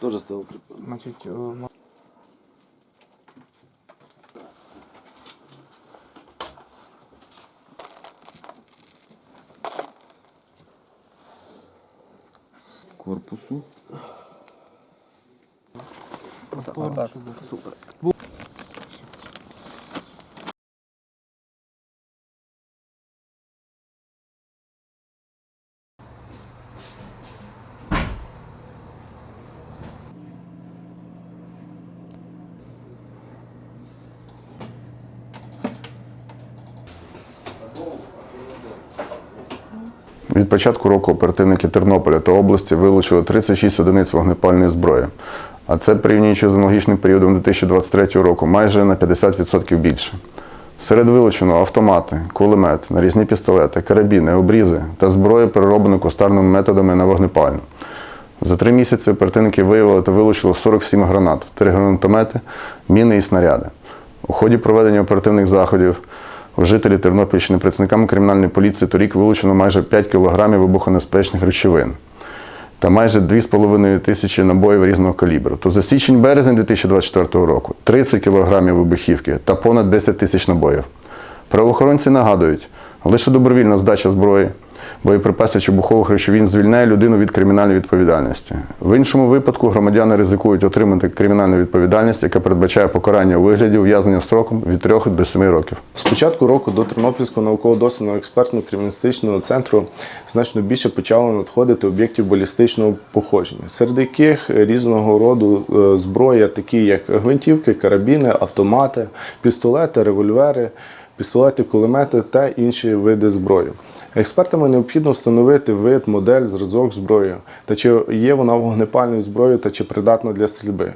Тоже стал. Значит, корпусу. Вот а, так. Супер. Від початку року оперативники Тернополя та області вилучили 36 одиниць вогнепальної зброї. А це порівнюючи з аналогічним періодом 2023 року, майже на 50% більше. Серед вилученого автомати, кулемет, нарізні пістолети, карабіни, обрізи та зброю, перероблену кустарними методами на вогнепальну. За три місяці оперативники виявили та вилучили 47 гранат, три гранатомети, міни і снаряди. У ході проведення оперативних заходів жителі Тернопільщини працівниками кримінальної поліції торік вилучено майже 5 кілограмів вибухонебезпечних речовин та майже 2,5 тисячі набоїв різного калібру. То за січень-березень 2024 року 30 кілограмів вибухівки та понад 10 тисяч набоїв. Правоохоронці нагадують, лише добровільна здача зброї, боєприпасів чи вибухових речовин звільняє людину від кримінальної відповідальності. В іншому випадку громадяни ризикують отримати кримінальну відповідальність, яка передбачає покарання у вигляді ув'язнення строком від 3 до 7 років. З початку року до Тернопільського науково-дослідного експертно криміналістичного центру значно більше почало надходити об'єктів балістичного походження, серед яких різного роду е, зброя, такі як гвинтівки, карабіни, автомати, пістолети, револьвери, пістолети, кулемети та інші види зброї. Експертами необхідно встановити вид, модель, зразок зброї та чи є вона вогнепальною зброєю та чи придатна для стрільби.